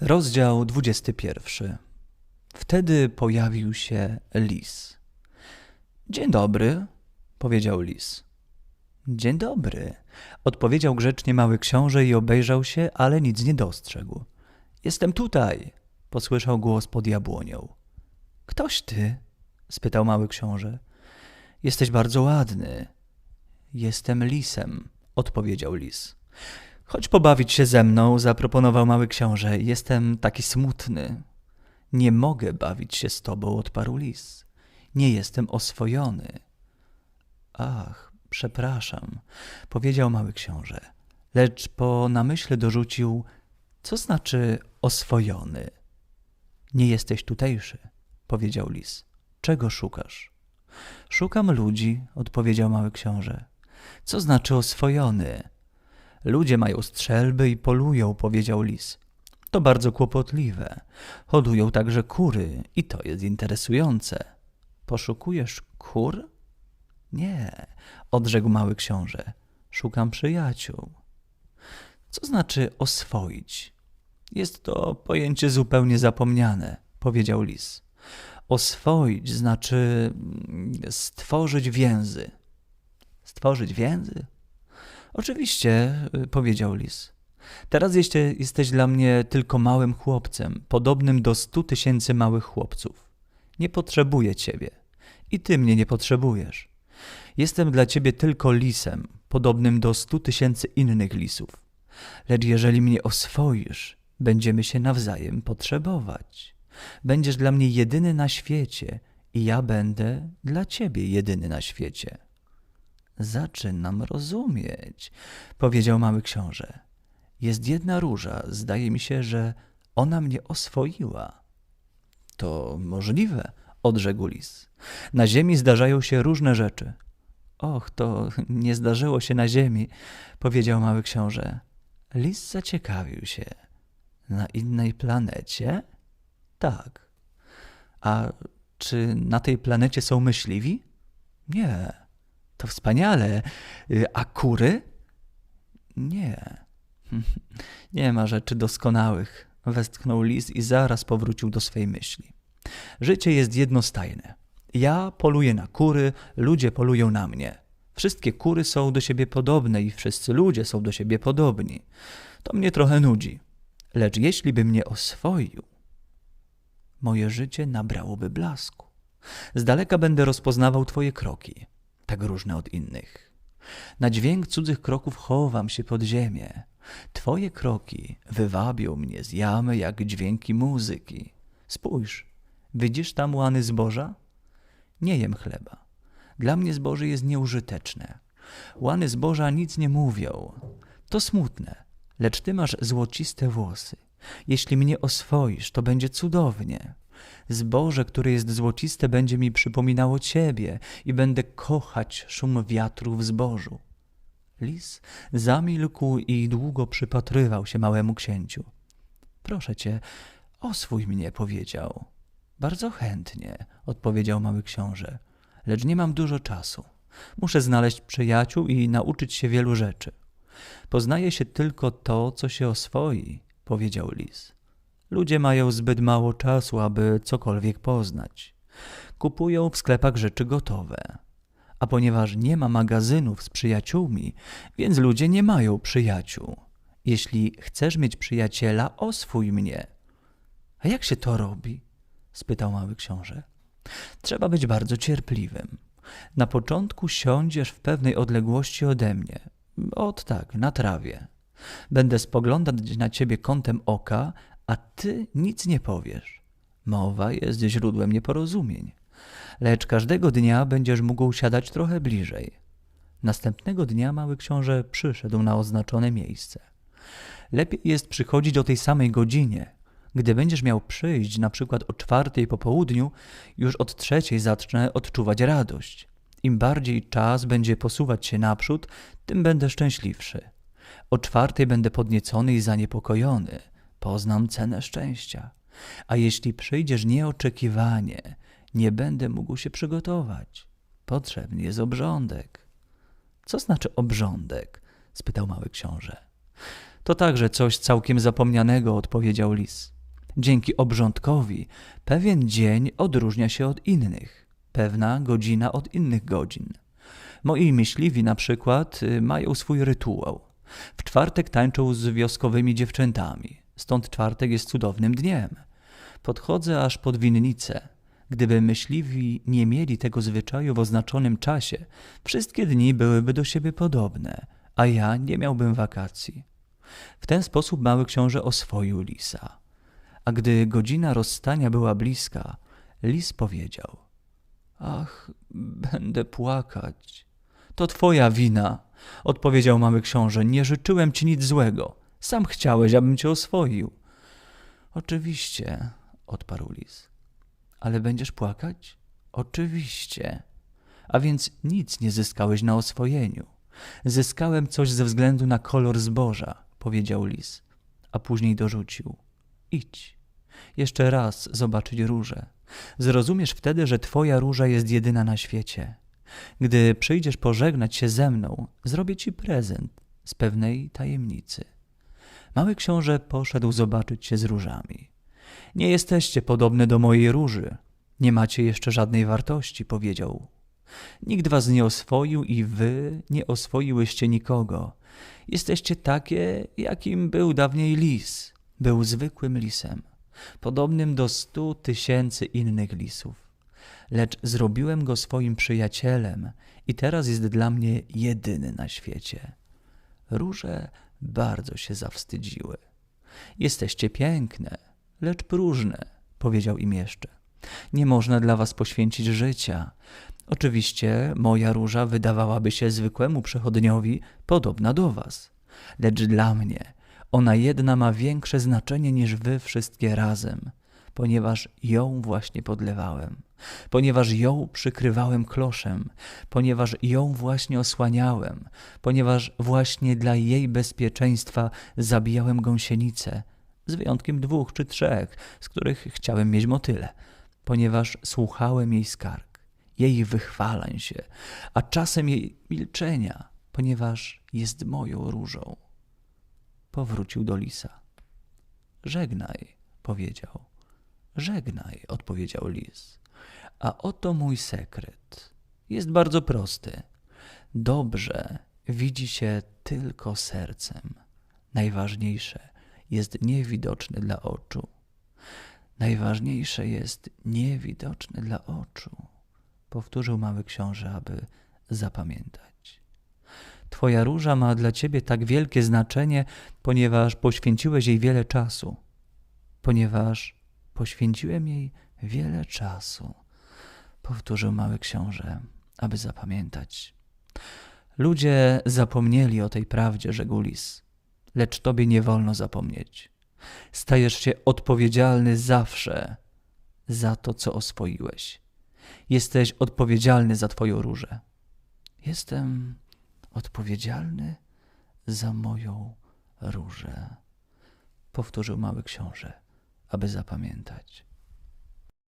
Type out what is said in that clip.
Rozdział 21. Wtedy pojawił się lis. Dzień dobry, powiedział lis. Dzień dobry, odpowiedział grzecznie mały książę i obejrzał się, ale nic nie dostrzegł. Jestem tutaj, posłyszał głos pod jabłonią. Ktoś ty? spytał mały książę. Jesteś bardzo ładny. Jestem lisem, odpowiedział lis. Chodź pobawić się ze mną, zaproponował mały książę. Jestem taki smutny. Nie mogę bawić się z tobą, odparł lis. Nie jestem oswojony. Ach, przepraszam, powiedział mały książę. Lecz po namyśle dorzucił, co znaczy oswojony? Nie jesteś tutejszy, powiedział lis. Czego szukasz? Szukam ludzi, odpowiedział mały książę. Co znaczy oswojony? Ludzie mają strzelby i polują, powiedział lis. To bardzo kłopotliwe. Hodują także kury i to jest interesujące. Poszukujesz kur? Nie, odrzekł mały książę. Szukam przyjaciół. Co znaczy oswoić? Jest to pojęcie zupełnie zapomniane, powiedział lis. Oswoić znaczy mm, stworzyć więzy. Stworzyć więzy? Oczywiście, y, powiedział lis. Teraz jeszcze jesteś dla mnie tylko małym chłopcem, podobnym do stu tysięcy małych chłopców. Nie potrzebuję ciebie. I ty mnie nie potrzebujesz. Jestem dla ciebie tylko lisem, podobnym do stu tysięcy innych lisów. Lecz jeżeli mnie oswoisz, będziemy się nawzajem potrzebować. Będziesz dla mnie jedyny na świecie i ja będę dla ciebie jedyny na świecie. Zaczynam rozumieć, powiedział mały książę. Jest jedna róża, zdaje mi się, że ona mnie oswoiła. To możliwe, odrzekł lis. Na ziemi zdarzają się różne rzeczy. Och, to nie zdarzyło się na ziemi, powiedział mały książę. Lis zaciekawił się. Na innej planecie? Tak. A czy na tej planecie są myśliwi? Nie. To wspaniale. A kury? Nie. Nie ma rzeczy doskonałych, westchnął lis i zaraz powrócił do swej myśli. Życie jest jednostajne. Ja poluję na kury, ludzie polują na mnie. Wszystkie kury są do siebie podobne i wszyscy ludzie są do siebie podobni. To mnie trochę nudzi. Lecz jeśli by mnie oswoił, moje życie nabrałoby blasku. Z daleka będę rozpoznawał twoje kroki, tak różne od innych. Na dźwięk cudzych kroków chowam się pod ziemię. Twoje kroki wywabią mnie z jamy jak dźwięki muzyki. Spójrz, widzisz tam łany zboża? Nie jem chleba. Dla mnie zboże jest nieużyteczne. Łany zboża nic nie mówią. To smutne, lecz ty masz złociste włosy. Jeśli mnie oswoisz, to będzie cudownie. Zboże, które jest złociste, będzie mi przypominało ciebie i będę kochać szum wiatru w zbożu. Lis zamilkł i długo przypatrywał się małemu księciu. Proszę cię, oswój mnie, powiedział. Bardzo chętnie, odpowiedział mały książę, lecz nie mam dużo czasu. Muszę znaleźć przyjaciół i nauczyć się wielu rzeczy. Poznaje się tylko to, co się oswoi, powiedział lis. Ludzie mają zbyt mało czasu, aby cokolwiek poznać. Kupują w sklepach rzeczy gotowe. A ponieważ nie ma magazynów z przyjaciółmi, więc ludzie nie mają przyjaciół. Jeśli chcesz mieć przyjaciela, oswój mnie. A jak się to robi? spytał mały książę. Trzeba być bardzo cierpliwym. Na początku siądziesz w pewnej odległości ode mnie. Ot tak, na trawie. Będę spoglądać na ciebie kątem oka, a ty nic nie powiesz. Mowa jest źródłem nieporozumień. Lecz każdego dnia będziesz mógł siadać trochę bliżej. Następnego dnia mały książę przyszedł na oznaczone miejsce. Lepiej jest przychodzić o tej samej godzinie. Gdy będziesz miał przyjść na przykład o czwartej po południu, już od trzeciej zacznę odczuwać radość. Im bardziej czas będzie posuwać się naprzód, tym będę szczęśliwszy. O czwartej będę podniecony i zaniepokojony. Poznam cenę szczęścia. A jeśli przyjdziesz nieoczekiwanie, nie będę mógł się przygotować. Potrzebny jest obrządek. Co znaczy obrządek? spytał mały książę. To także coś całkiem zapomnianego, odpowiedział lis. Dzięki obrządkowi pewien dzień odróżnia się od innych, pewna godzina od innych godzin. Moi myśliwi na przykład y, mają swój rytuał. W czwartek tańczą z wioskowymi dziewczętami, stąd czwartek jest cudownym dniem. Podchodzę aż pod winnicę. Gdyby myśliwi nie mieli tego zwyczaju w oznaczonym czasie, wszystkie dni byłyby do siebie podobne, a ja nie miałbym wakacji. W ten sposób mały książę oswoił lisa. A gdy godzina rozstania była bliska, lis powiedział: Ach, będę płakać. To twoja wina, odpowiedział mały książę. Nie życzyłem ci nic złego. Sam chciałeś, abym cię oswoił. Oczywiście, odparł lis. Ale będziesz płakać? Oczywiście. A więc nic nie zyskałeś na oswojeniu. Zyskałem coś ze względu na kolor zboża, powiedział lis, a później dorzucił. Idź. Jeszcze raz zobaczyć różę. Zrozumiesz wtedy, że twoja róża jest jedyna na świecie. Gdy przyjdziesz pożegnać się ze mną, zrobię ci prezent z pewnej tajemnicy. Mały książę poszedł zobaczyć się z różami. Nie jesteście podobne do mojej róży. Nie macie jeszcze żadnej wartości, powiedział. Nikt was nie oswoił i wy nie oswoiłyście nikogo. Jesteście takie, jakim był dawniej lis. Był zwykłym lisem, podobnym do stu tysięcy innych lisów. Lecz zrobiłem go swoim przyjacielem i teraz jest dla mnie jedyny na świecie. Róże bardzo się zawstydziły. Jesteście piękne, lecz próżne, powiedział im jeszcze. Nie można dla was poświęcić życia. Oczywiście moja róża wydawałaby się zwykłemu przechodniowi podobna do was, lecz dla mnie ona jedna ma większe znaczenie niż wy wszystkie razem, ponieważ ją właśnie podlewałem, ponieważ ją przykrywałem kloszem, ponieważ ją właśnie osłaniałem, ponieważ właśnie dla jej bezpieczeństwa zabijałem gąsienicę, z wyjątkiem dwóch czy trzech, z których chciałem mieć motyle, ponieważ słuchałem jej skarg, jej wychwalań się, a czasem jej milczenia, ponieważ jest moją różą. Powrócił do lisa. Żegnaj, powiedział. Żegnaj, odpowiedział lis. A oto mój sekret. Jest bardzo prosty. Dobrze widzi się tylko sercem. Najważniejsze jest niewidoczny dla oczu. Najważniejsze jest niewidoczny dla oczu, powtórzył mały książę, aby zapamiętać. Twoja róża ma dla ciebie tak wielkie znaczenie, ponieważ poświęciłeś jej wiele czasu. Ponieważ poświęciłem jej wiele czasu, powtórzył mały książę, aby zapamiętać. Ludzie zapomnieli o tej prawdzie, rzekł lis lecz tobie nie wolno zapomnieć. Stajesz się odpowiedzialny zawsze za to, co oswoiłeś. Jesteś odpowiedzialny za twoją różę. Jestem odpowiedzialny za moją różę, powtórzył mały książę, aby zapamiętać.